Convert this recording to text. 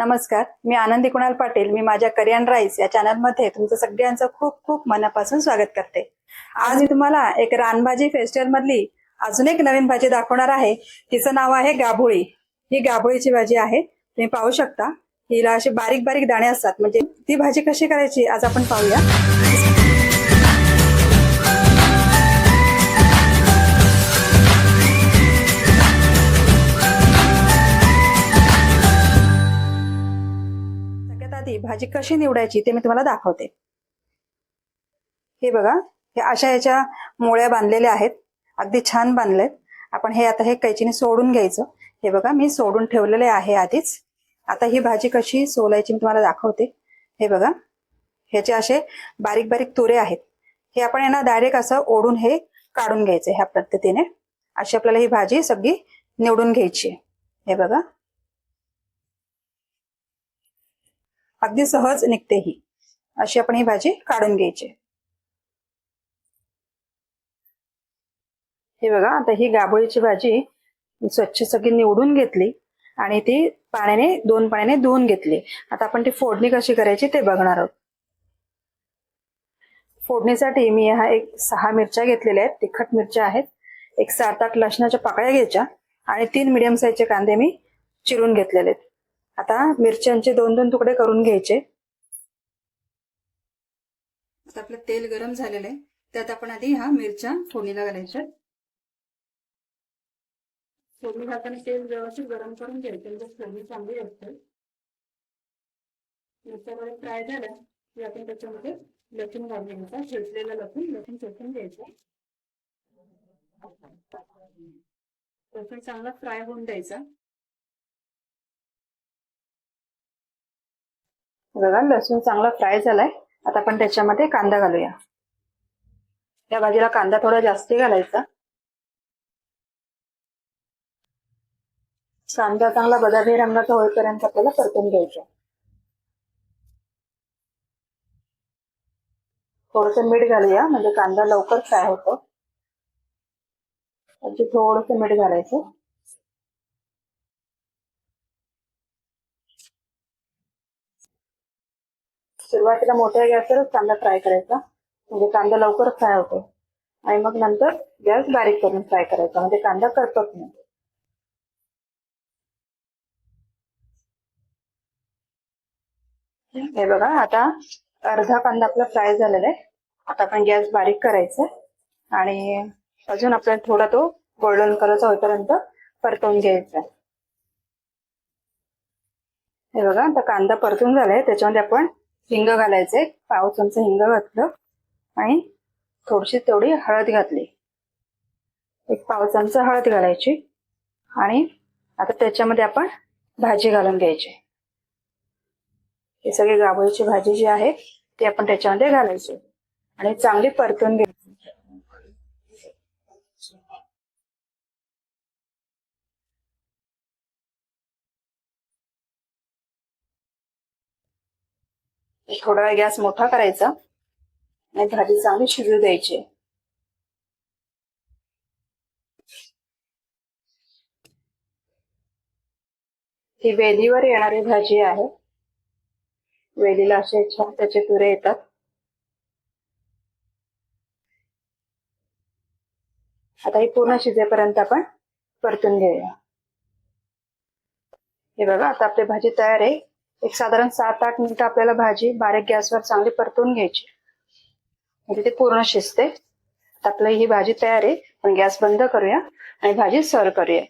नमस्कार मी आनंदी कुणाल पाटील. मी माझ्या करियन राईस या चॅनलमध्ये तुमचं सगळ्यांचं खूप खूप मनापासून स्वागत करते. आज मी तुम्हाला एक रानभाजी फेस्टिवल मधली अजून एक नवीन भाजी दाखवणार आहे. तिचं नाव आहे गाभोळी. ही गाभोळीची भाजी आहे. तुम्ही पाहू शकता. हिला असे बारीक बारीक दाणे असतात. म्हणजे ती भाजी कशी करायची आज आपण पाहूया. भाजी कशी निवडायची ते मी तुम्हाला दाखवते. हे बघा हे अशा याच्या मोळ्या बांधलेल्या आहेत. अगदी छान बांधलेत. आपण हे आता हे कैचीने सोडून घ्यायचं. हे बघा मी सोडून ठेवलेले आहे आधीच. आता ही भाजी कशी सोलायची मी तुम्हाला दाखवते. हे बघा ह्याचे असे बारीक बारीक तुरे आहेत. हे आपण यांना डायरेक्ट असं ओढून हे काढून घ्यायचं ह्या पद्धतीने. अशी आपल्याला ही भाजी सगळी निवडून घ्यायची हे बघा अगदी सहज निघते ही. अशी आपण ही भाजी काढून घ्यायची. हे बघा आता ही गाभोळीची भाजी स्वच्छ सगळी निवडून घेतली आणि ती पाण्याने दोन पाण्याने धुवून घेतली. आता आपण ती फोडणी कशी करायची ते बघणार आहोत. फोडणीसाठी मी हा एक सहा मिरच्या घेतलेल्या आहेत तिखट मिरच्या आहेत एक सात आठ लसणाच्या पाकळ्या घ्यायच्या आणि तीन मिडियम साईजचे कांदे मी चिरून घेतलेले आहेत. आता मिरच्यांचे दोन दोन तुकडे करून घ्यायचे. आता आपलं तेल गरम झालेलं आहे. त्यात आपण आधी ह्या मिरच्या फोडणीला घालायच्या. फोडणी घालताना तेल व्यवस्थित गरम करून घ्यायचं. म्हणजे फोडणी चांगली असते. मिरच्या वगैरे फ्राय झाल्या की आपण त्याच्यामध्ये लसूण घालून घ्यायचा. शिजलेलं लसूण लसूण चटून घ्यायचं. लसूण चांगला फ्राय होऊन द्यायचा. बघा लसूण चांगला फ्राय झालाय. आता आपण त्याच्यामध्ये कांदा घालूया. या भाजीला कांदा थोडा जास्ती घालायचा. कांदा चांगला बदामी रंगाचा होईपर्यंत आपल्याला परतून घ्यायचा. थोडस मीठ घालूया म्हणजे कांदा लवकर फ्राय होतो. अगदी थोडस मीठ घालायचं. सुरुवातीला मोठ्या गॅसवरच कांदा फ्राय करायचा. म्हणजे कांदा लवकर फ्राय होतो. आणि मग नंतर गॅस बारीक करून फ्राय करायचा. म्हणजे कांदा करपत नाही. हे बघा आता अर्धा कांदा आपला फ्राय झालेला आहे. आता आपण गॅस बारीक करायचा आणि अजून आपल्याला थोडा तो गोल्डन कलरचा होईपर्यंत परतवून घ्यायचा हे बघा आता कांदा परतून झालाय त्याच्यामध्ये आपण हिंग घालायचे. पाव चमचा हिंग घातलं. आणि थोडीशी तेवढी हळद घातली. एक पाव चमचा हळद घालायची. आणि आता त्याच्यामध्ये आपण भाजी घालून घ्यायची. हे सगळी गाभोळीची भाजी जी आहे ती आपण त्याच्यामध्ये घालायची. आणि चांगली परतून घ्यायची. थोडा वेळ गॅस मोठा करायचा. आणि भाजी चांगली शिजू द्यायची. ही वेलीवर येणारी भाजी आहे. वेलीला असे छान त्याचे तुरे येतात. आता ही पूर्ण शिजेपर्यंत आपण परतून घेऊया. हे बघा आता आपली भाजी तयार आहे. एक साधारण सात आठ मिनिटं आपल्याला भाजी बारीक गॅसवर चांगली परतून घ्यायची. म्हणजे ती पूर्ण शिजते. आता आपली ही भाजी तयार आहे. पण गॅस बंद करूया आणि भाजी सर्व करूया.